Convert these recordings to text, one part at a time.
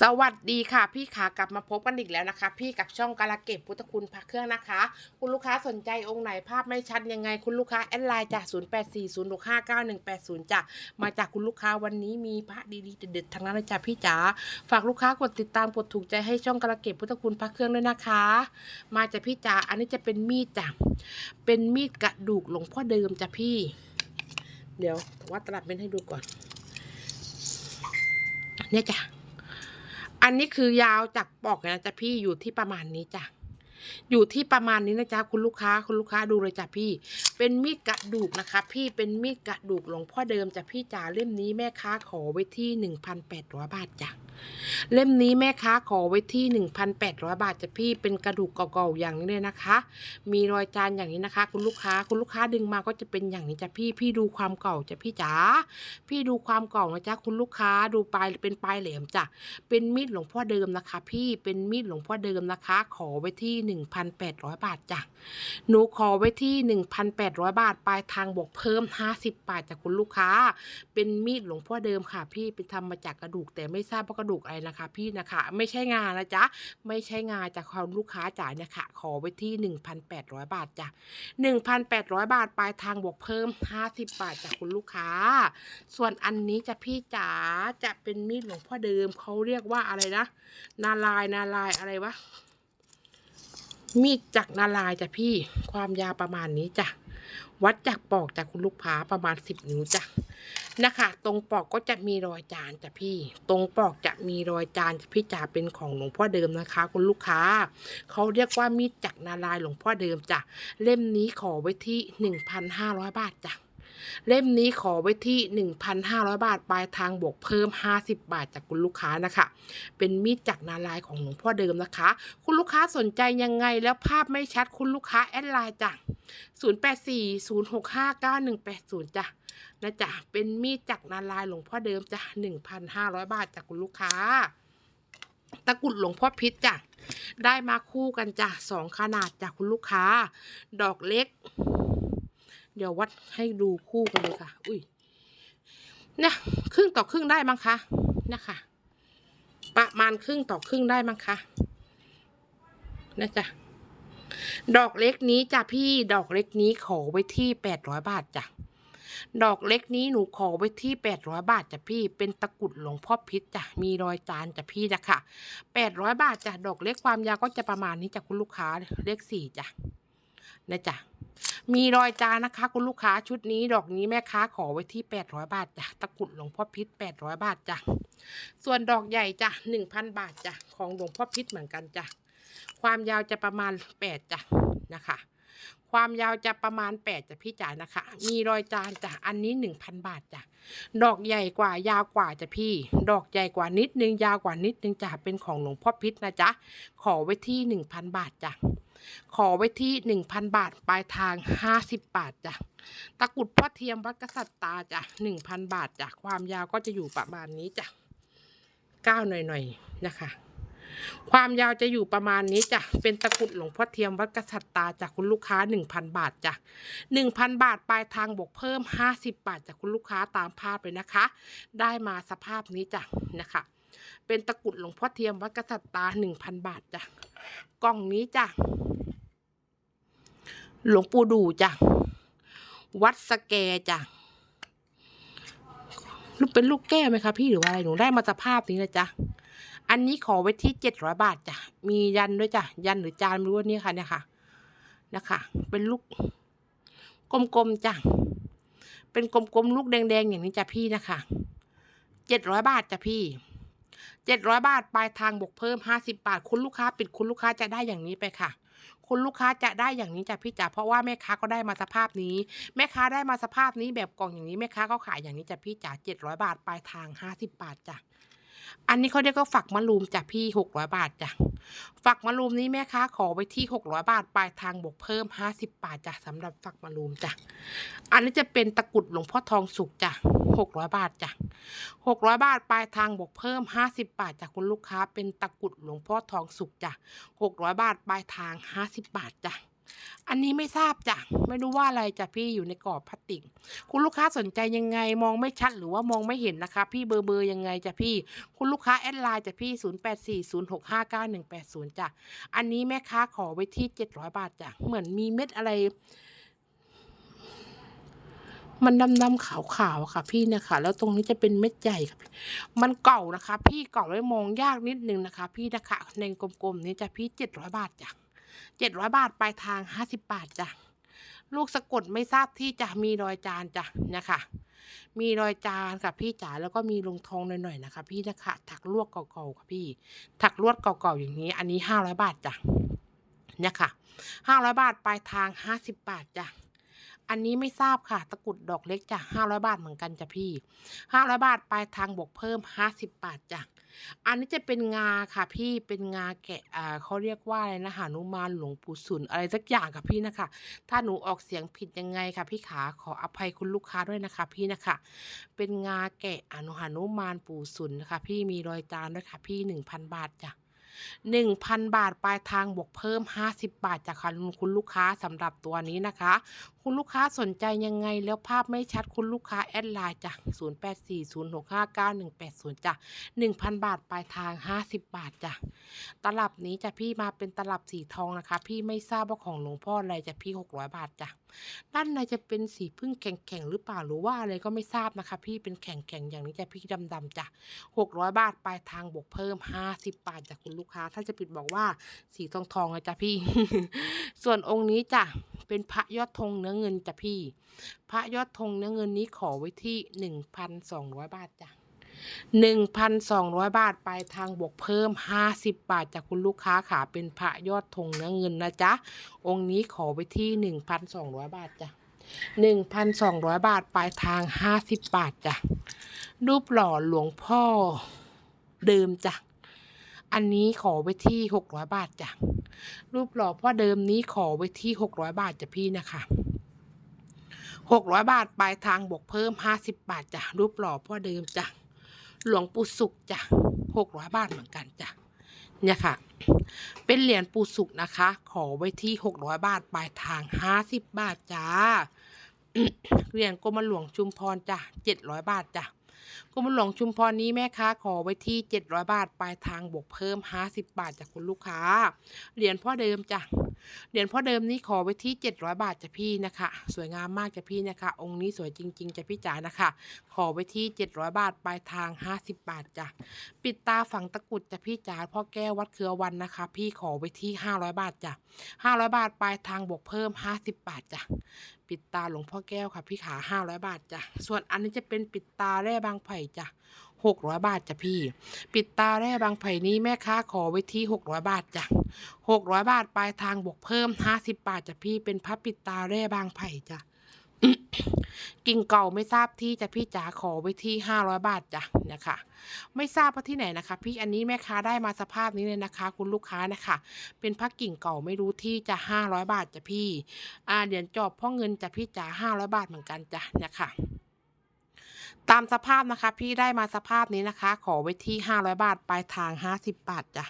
สวัสดีค่ะ พี่ขากลับมาพบกันอีกแล้วนะคะ พี่กับช่องกาลเก็บพุทธคุณพระเครื่องนะคะ คุณลูกค้าสนใจองค์ไหนภาพไม่ชัดยังไง คุณลูกค้าแอดไลน์จาก0 8 4 0 6 5 9 1 8 0จ้ะมาจากคุณลูกค้าวันนี้มีพระดีๆเด็ดๆทั้งนั้นเลยจ้ะพี่จ๋าฝากลูกค้ากดติดตามกดถูกใจให้ช่องกาลเก็บพุทธคุณพระเครื่องด้วยนะคะ มาจากพี่จ๋าอันนี้จะเป็นมีดจ้ะเป็นมีดกระดูกหลวงพ่อเดิมจ้ะพี่ เดี๋ยวว่าตลับเป็นให้ดูก่อนเนี่ยจ้ะ อันนี้คือยาวจากปอกนะจ๊ะพี่อยู่ที่ประมาณนี้จ้ะอยู่ที่ประมาณนี้นะจ๊ะคุณลูกค้าคุณลูกค้าดูเลยจ้ะพี่เป็นมีดกระดูกนะคะ พี่เป็นมีดกระดูกหลวงพ่อเดิมจ้ะพี่จ๋าเล่มนี้แม่ค้าขอไว้ที่หนึ่งพันแปดร้อยบาทจ้ะเล่มนี้แม่ค้าขอไว้ที่หนึ่งพันแปดร้อยบาทจ้ะพี่เป็นกระดูกเก่าๆอย่างนี้เลยนะคะ มีรอยจานอย่างนี้นะคะ คุณลูกค้าคุณลูกค้าดึงมาก็จะเป็นอย่างนี้จ้ะพี่พี่ดูความเก่าจ้ะพี่จ๋าพี่ดูความเก่านะจ๊ะคุณลูกค้าดูปลายเป็นปลายแหลมจ้ะเป็นมีดหลวงพ่อเดิมนะคะ พี่เป็นมีดหลวงพ่อเดิมนะคะ ขอไว้ที่หนึ่งพันแปดร้อยบาทจ้ะหนูขอไว้ที่หนึ่งพันแปดร้อยบาท ปลายทางบวกเพิ่มห้าสิบบาทจากคุณลูกค้า เป็นมีดหลวงพ่อเดิมค่ะ พี่เป็นทำมาจากกระดูกแต่ไม่ทราบว่ากระดูกอะไรนะคะ พี่นะคะ ไม่ใช่งานนะจ๊ะ ไม่ใช่งานจากความลูกค้าจ่ายนะคะขอไว้ที่หนึ่งพันแปดร้อยบาทจ้ะหนึ่งพันแปดร้อยบาท ปลายทางบวกเพิ่มห้าสิบบาทจากคุณลูกค้า ส่วนอันนี้จะพี่จ๋าจะเป็นมีดหลวงพ่อเดิมเขาเรียกว่าอะไรนะนาลายนาลายอะไรวะมีดจากนาลายจ้ะพี่ ความยาวประมาณนี้จ้ะ วัดจากปอกจากคุณลูกค้าประมาณสิบนิ้วจ้ะนะคะ ตรงปอกก็จะมีรอยจานจ้ะพี่ ตรงปอกจะมีรอยจานจ้ะพี่จ๋าเป็นของหลวงพ่อเดิมนะคะ คุณลูกค้าเขาเรียกว่ามีดจากนาลายหลวงพ่อเดิมจ้ะเล่มนี้ขอไว้ที่หนึ่งพันห้าร้อยบาทจ้ะ เล่มนี้ขอไว้ที่ 1,500 บาท ปลายทางบวกเพิ่ม 50 บาทจากคุณลูกค้านะคะ เป็นมีดจากนาลายของหลวงพ่อเดิมนะคะ คุณลูกค้าสนใจยังไงแล้วภาพไม่ชัดคุณลูกค้าแอดไลน์จ้ะ0840659180 จ้ะนะจ๊ะ เป็นมีดจากนาลายหลวงพ่อเดิมจ้ะ 1,500 บาทจากคุณลูกค้า ตะกุดหลวงพ่อพิษจ้ะ ได้มาคู่กันจ้ะสองขนาดจากคุณลูกค้า ดอกเล็ก เดี๋ยววัดให้ดูคู่กันเลยค่ะ อุ้ยเนี่ยครึ่งต่อครึ่งได้มั้งคะนะคะประมาณครึ่งต่อครึ่งได้มั้งคะนะจ๊ะดอกเล็กนี้จ้ะพี่ดอกเล็กนี้ขอไว้ที่แปดร้อยบาทจ้ะดอกเล็กนี้หนูขอไว้ที่แปดร้อยบาทจ้ะพี่ เป็นตะกุดหลวงพ่อพิษจ้ะมีรอยจานจ้ะพี่นะค่ะแปดร้อยบาทจ้ะดอกเล็กความยาวก็จะประมาณนี้จ้ะคุณลูกค้าเลขสี่จ้ะ นะจ๊ะมีรอยจานนะคะ คุณลูกค้าชุดนี้ดอกนี้แม่ค้าขอไว้ที่ 800 บาทจ้ะตะกุดหลวงพ่อพิษ 800 บาทจ้ะส่วนดอกใหญ่จ้ะ1,000 บาทจ้ะของหลวงพ่อพิษเหมือนกันจ้ะความยาวจะประมาณ 8จ้ะนะคะ ความยาวจะประมาณ 8จะพี่จ๋านะคะ มีรอยจานจ้ะอันนี้ 1,000 บาทจ้ะดอกใหญ่กว่ายาวกว่าจ้ะพี่ ดอกใหญ่กว่านิดนึงยาวกว่านิดนึงจ้ะเป็นของหลวงพ่อพิษนะจ๊ะขอไว้ที่ 1,000 บาทจ้ะขอไว้ที่หนึ่งพันบาท ปลายทางห้าสิบบาทจ้ะตะกรุดพ่อเทียมวัดกษัตริย์ตาจ้ะหนึ่งพันบาทจ้ะความยาวก็จะอยู่ประมาณนี้จ้ะก้าวหน่อยๆนะคะ ความยาวจะอยู่ประมาณนี้จ้ะ เป็นตะกุดหลวงพ่อเทียมวัดกษัตริย์ตาจากคุณลูกค้าหนึ่งพันบาทจ้ะหนึ่งพันบาทปลายทางบวกเพิ่มห้าสิบบาทจากคุณลูกค้าตามภาพเลยนะคะ ได้มาสภาพนี้จ้ะนะคะ เป็นตะกุดหลวงพ่อเทียมวัดกษัตริย์ตาหนึ่งพันบาทจ้ะ กล่องนี้จ้ะ หลวงปู่ดูจ้ะ วัดสแกจ้ะลูกเป็นลูกแก้วไหมคะพี่หรือว่าอะไรหนูได้มาสภาพนี้นะจ๊ะ อันนี้ขอไว้ที่เจ็ดร้อยบาทจ้ะ มียันด้วยจ้ะ ยันหรือจานไม่รู้ว่านี่ค่ะเนี่ยค่ะ นะคะ เป็นลูกกลมๆจ้ะ เป็นกลมๆลูกแดงๆอย่างนี้จ้ะพี่นะคะเจ็ดร้อยบาทจ้ะพี่เจ็ดร้อยบาทปลายทางบวกเพิ่มห้าสิบบาท คุณลูกค้าปิดคุณลูกค้าจะได้อย่างนี้ไปค่ะ คุณลูกค้าจะได้อย่างนี้จ้ะพี่จ๋าเพราะว่าแม่ค้าก็ได้มาสภาพนี้ แม่ค้าได้มาสภาพนี้แบบกล่องอย่างนี้แม่ค้าก็ขายอย่างนี้จ้ะพี่จ๋าเจ็ดร้อยบาทปลายทางห้าสิบบาทจ้ะ อันนี้เขาเรียกว่าฝักมะรูมจ้ะพี่หกร้อยบาทจ้ะฝักมะรูมนี้แม่ค้าขอไว้ที่หกร้อยบาทปลายทางบวกเพิ่มห้าสิบาทจ้ะสำหรับฝักมะรูมจ้ะอันนี้จะเป็นตะกรุดหลวงพ่อทองสุกจ้ะหกร้อยบาทจ้ะหกร้อยบาทปลายทางบวกเพิ่มห้าสิบบาทจากคุณลูกค้า เป็นตะกรุดหลวงพ่อทองสุกจ้ะหกร้อยบาทปลายทางห้าสิบบาทจ้ะ อันนี้ไม่ทราบจ้ะ ไม่รู้ว่าอะไรจ้ะพี่อยู่ในกรอบพลาสติก คุณลูกค้าสนใจยังไงมองไม่ชัดหรือว่ามองไม่เห็นนะคะ พี่เบอร์เบอร์ยังไงจ้ะพี่ คุณลูกค้าแอดไลน์จ้ะพี่ 0840659180 จ้ะ อันนี้แม่ค้าขอไว้ที่ 700 บาทจ้ะ เหมือนมีเม็ดอะไร มันดำๆขาวๆค่ะ พี่นะคะ แล้วตรงนี้จะเป็นเม็ดใหญ่ค่ะมันเก่านะคะ พี่เก่าแล้มองยากนิดนึงนะคะ พี่นะคะในกลมๆนี้จะพี่ 700 บาทจ้ะ 700 บาทปลายทาง 50 บาทจ้ะลูกสะกดไม่ทราบที่จะมีรอยจานจ้ะนะคะ มีรอยจานค่ะพี่จ๋าแล้วก็มีลงทองหน่อยๆนะคะ พี่นะคะถักลวดเก่าๆค่ะพี่ ถักลวดเก่าๆอย่างนี้ อันนี้ 500 บาทจ้ะเนี่ยค่ะ500 บาทปลายทาง 50 บาทจ้ะ อันนี้ไม่ทราบค่ะ ตะกรุดดอกเล็กจ้ะ500บาทเหมือนกันจ้ะพี่500บาทปลายทางบวกเพิ่ม50บาทจ้ะอันนี้จะเป็นงาค่ะพี่เป็นงาแกะอ่าเขาเรียกว่าอะไรนะหานุมานหลวงปู่สุนอะไรสักอย่างค่ะพี่นะคะ ถ้าหนูออกเสียงผิดยังไงค่ะ พี่ขาขออภัยคุณลูกค้าด้วยนะคะ พี่นะคะ เป็นงาแกะอนุหานุมานปู่สุนนะคะ พี่มีรอยจานด้วยค่ะ พี่1,000บาทจ้ะ1,000บาทปลายทางบวกเพิ่ม50บาทจากคุณลูกค้าสำหรับตัวนี้นะคะ คุณลูกค้าสนใจยังไงแล้วภาพไม่ชัดคุณลูกค้าแอดไลน์จ้ะ0840659180จ้ะ1,000 บาทปลายทาง 50 บาทจ้ะตลับนี้จะพี่มาเป็นตลับสีทองนะคะ พี่ไม่ทราบว่าของหลวงพ่ออะไรจะพี่ 600 บาทจ้ะด้านในจะเป็นสีพึ่งแข็งๆหรือเปล่าหรือว่าอะไรก็ไม่ทราบนะคะ พี่เป็นแข็งๆอย่างนี้จะพี่ดำๆจ้ะ600 บาทปลายทางบวกเพิ่ม 50 บาทจากคุณลูกค้า ถ้าจะปิดบอกว่าสีทองทองๆนะจ๊ะพี่ ส่วนองค์นี้จ้ะเป็นพระยอดธงเนื้อเงินจ้ะพี่ พระยอดธงเนื้อเงินนี้ขอไว้ที่1,200บาทจ้ะ1,200บาทปลายทางบวกเพิ่ม50บบาทจากคุณลูกค้าค่ะเป็นพระยอดธงเนื้อเงินนะจ๊ะ องค์นี้ขอไว้ที่1,200บาทจ้ะ1,200บาทปลายทาง50บาทจ้ะ รูปหล่อหลวงพ่อเดิมจ้ะ อันนี้ขอไว้ที่600บาทจ้ะ รูปหล่อพ่อเดิมนี้ขอไว้ที่600บาทจ้ะพี่นะคะ 600บาทปลายทางบวกเพิ่ม50บาทจ้ะรูปหล่อพ่อเดิมจ้ะหลวงปู่สุขจ้ะ600บาทเหมือนกันจ้ะเนี่ยค่ะ เป็นเหรียญปู่สุขนะคะ ขอไว้ที่600บาทปลายทาง50บาทจ้าเหรียญกรมหลวงชุมพรจ้ะ700บาทจ้ะกรมหลวงชุมพรนี้แม่ค้าขอไว้ที่700บาทปลายทางบวกเพิ่ม50บาทจากคุณลูกค้า เหรียญพ่อเดิมจ้ะ เหรียญพ่อเดิมนี้ขอไว้ที่ 700 บาทจ้ะพี่นะคะ สวยงามมากจ้ะพี่นะคะ องค์นี้สวยจริงๆจ้ะพี่จ๋านะคะ ขอไว้ที่ 700 บาทปลายทาง 50 บาทจ้ะปิดตาฝังตะกุดจ้ะพี่จ๋าพ่อแก้ววัดเครือวันนะคะ พี่ขอไว้ที่ 500 บาทจ้ะ500 บาทปลายทางบวกเพิ่ม 50 บาทจ้ะปิดตาหลวงพ่อแก้วค่ะพี่ขา 500 บาทจ้ะส่วนอันนี้จะเป็นปิดตาแร่บางไผ่จ้ะ 600 บาทจ้ะพี่ ปิดตาแร่บางไผ่นี้แม่ค้าขอไว้ที่ 600 บาทจ้ะ600 บาทปลายทางบวกเพิ่ม 50 บาทจ้ะพี่เป็นพับปิดตาแร่บางไผ่จ้ะกิ่งเก่าไม่ทราบที่จะพี่จ๋าขอไว้ที่500บาทจ้ะเนี่ยค่ะไม่ทราบว่าที่ไหนนะคะ พี่อันนี้แม่ค้าได้มาสภาพนี้เลยนะคะ คุณลูกค้านะคะ เป็นพักกิ่งเก่าไม่รู้ที่จะ500บาทจ้ะพี่อ่าเหรียญจอบพ่อเงินจ้ะพี่จ๋า500บาทเหมือนกันจ้ะเนี่ยค่ะ ตามสภาพนะคะ พี่ได้มาสภาพนี้นะคะ ขอไว้ที่ 500 บาท ปลายทาง 50 บาทจ้ะ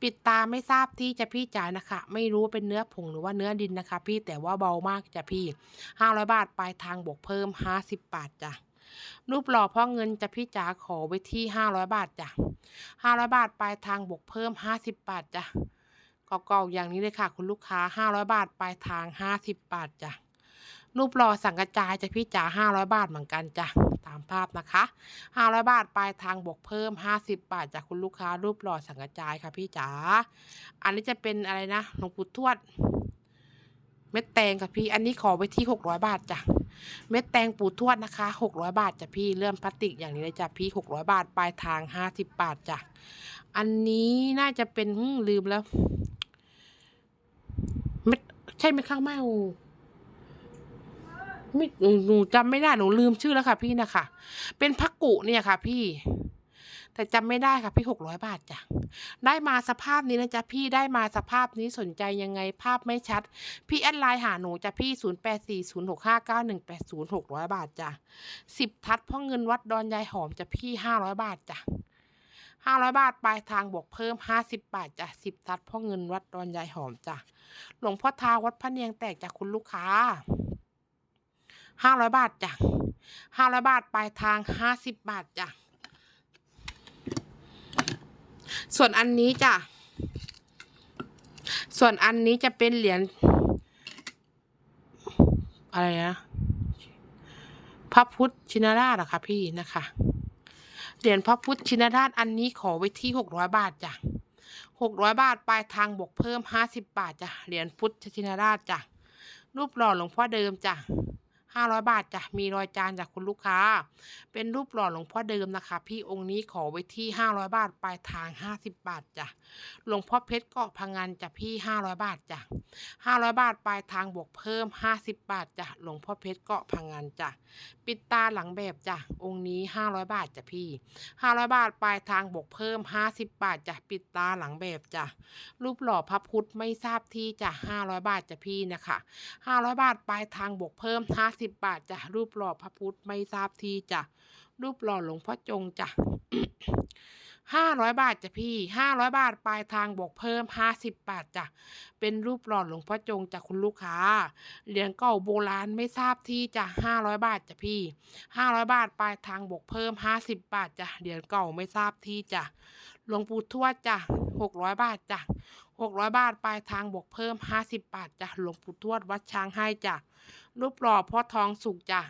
ปิดตาไม่ทราบที่จะพี่จ๋ายนะคะ ไม่รู้เป็นเนื้อผงหรือว่าเนื้อดินนะคะ พี่แต่ว่าเบามากจ้ะพี่ 500 บาท ปลายทางบวกเพิ่ม 50 บาทจ้ะรูปหล่อพ่อเงินจะพี่จ๋าขอไว้ที่ 500 บาทจ้ะ500 บาท ปลายทางบวกเพิ่ม 50 บาทจ้ะเก่าๆอย่างนี้เลยค่ะ คุณลูกค้า 500 บาท ปลายทาง 50 บาทจ้ะ รูปหล่อสังกระจายจะพี่จ๋า500บาทเหมือนกันจ้ะตามภาพนะคะ500บาทปลายทางบวกเพิ่ม50บาทจากคุณลูกค้า รูปหล่อสังกระจายค่ะพี่จ๋าอันนี้จะเป็นอะไรนะหลวงปู่ทวด เม็ดแตงค่ะพี่ อันนี้ขอไว้ที่600บาทจ้ะเม็ดแตงปู่ทวดนะคะ600บาทจ้ะพี่เลื่อมพลาสติกอย่างนี้เลยจ้ะพี่600บาทปลายทาง50บาทจ้ะอันนี้น่าจะเป็นลืมแล้วเม็ดใช่ไหมข้างไม่อู ไม่หนูจำไม่ได้หนูลืมชื่อแล้วค่ะ พี่นะคะ เป็นพักกุเนี่ยค่ะ พี่ แต่จำไม่ได้ค่ะพี่600บาทจ้ะได้มาสภาพนี้นะจ๊ะพี่ได้มาสภาพนี้สนใจยังไงภาพไม่ชัด พี่แอดไลน์หาหนูจ้ะพี่0840659180 600บาทจ้ะ10ทัดพ่อเงินวัดดอนยายหอมจ้ะพี่500บาทจ้ะ500บาทปลายทางบวกเพิ่ม50บบาทจ้ะ10ทัดพ่อเงินวัดดอนยายหอมจ้ะหลวงพ่อทาวัดพระเนียงแตกจากคุณลูกค้า 500บาทจ้ะ500บาทปลายทาง50บบาทจ้ะส่วนอันนี้จ้ะส่วนอันนี้จะเป็นเหรียญอะไรนะพระพุทธชินราชเหรอคะพี่นะคะ เหรียญพระพุทธชินราชอันนี้ขอไว้ที่หกร้อยบาทจ้ะหกร้อยบาทปลายทางบวกเพิ่มห้าสิบบาทจ้ะเหรียญพุทธชินราชจ้ะรูปหล่อหลวงพ่อเดิมจ้ะ ห้าร้อยบาทจ้ะมีรอยจานจากคุณลูกค้า เป็นรูปหล่อหลวงพ่อเดิมนะคะ พี่องค์นี้ขอไว้ที่ห้าร้อยบาทปลายทางห้าสิบบาทจ้ะหลวงพ่อเพชรเกาะพังงานจ้ะพี่ห้าร้อยบาทจ้ะห้าร้อยบาทปลายทางบวกเพิ่มห้าสิบบาทจ้ะหลวงพ่อเพชรเกาะพังงานจ้ะปิดตาหลังแบบจ้ะองค์นี้ห้าร้อยบาทจ้ะพี่ห้าร้อยบาทปลายทางบวกเพิ่มห้าสิบบาทจ้ะปิดตาหลังแบบจ้ะรูปหล่อพระพุทธไม่ทราบที่จ้ะห้าร้อยบาทจ้ะพี่นะคะห้าร้อยบาทปลายทางบวกเพิ่มห้าสิบบาทจ้ะรูปหล่อพระพุทธไม่ทราบที่จ้ะรูปหล่อหลวงพ่อจงจ้ะห้าร้อยบาทจ้ะพี่ห้าร้อยบาทปลายทางบวกเพิ่มห้าสิบบาทจ้ะเป็นรูปหล่อหลวงพ่อจงจากคุณลูกค้าเหรียญเก่าโบราณไม่ทราบที่จ้ะห้าร้อยบาทจ้ะพี่ห้าร้อยบาทปลายทางบวกเพิ่มห้าสิบบาทจ้ะเหรียญเก่าไม่ทราบที่จ้ะหลวงปู่ทวดจ้ะหกร้อยบาทจ้ะ หกร้อยบาท ปลายทางบวกเพิ่มห้าสิบบาทจ้ะหลวงปู่ทวดวัดช้างให้จ้ะรูปหล่อพ่อทองสุกจ้ะ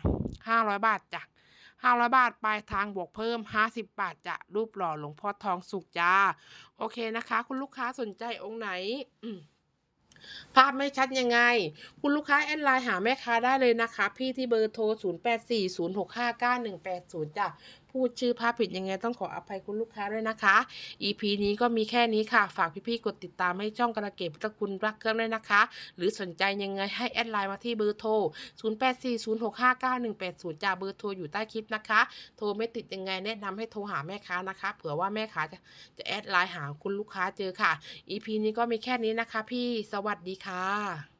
ห้าร้อยบาทจ้ะห้าร้อยบาท ปลายทางบวกเพิ่มห้าสิบบาทจ้ะรูปหล่อหลวงพ่อทองสุกจ้า โอเคนะคะ คุณลูกค้าสนใจองค์ไหนภาพไม่ชัดยังไง คุณลูกค้าแอดไลน์หาแม่ค้าได้เลยนะคะ พี่ที่เบอร์โทร 0 8 4 0 6 5 9 1 8 0 จ้ะ พูดชื่อภาพผิดยังไงต้องขออภัยคุณลูกค้าด้วยนะคะ EP นี้ก็มีแค่นี้ค่ะ ฝากพี่ๆกดติดตามให้ช่องกระเกตพุทธคุณรักเครื่องด้วยนะคะ หรือสนใจยังไงให้แอดไลน์มาที่เบอร์โทร 0 8 4 0 6 5 9 1 8 0จ้ะเบอร์โทรอยู่ใต้คลิปนะคะ โทรไม่ติดยังไงแนะนำให้โทรหาแม่ค้านะคะ เผื่อว่าแม่ค้าจะจะแอดไลน์หาคุณลูกค้าเจอค่ะ EP นี้ก็มีแค่นี้นะคะ พี่สวัสดีค่ะ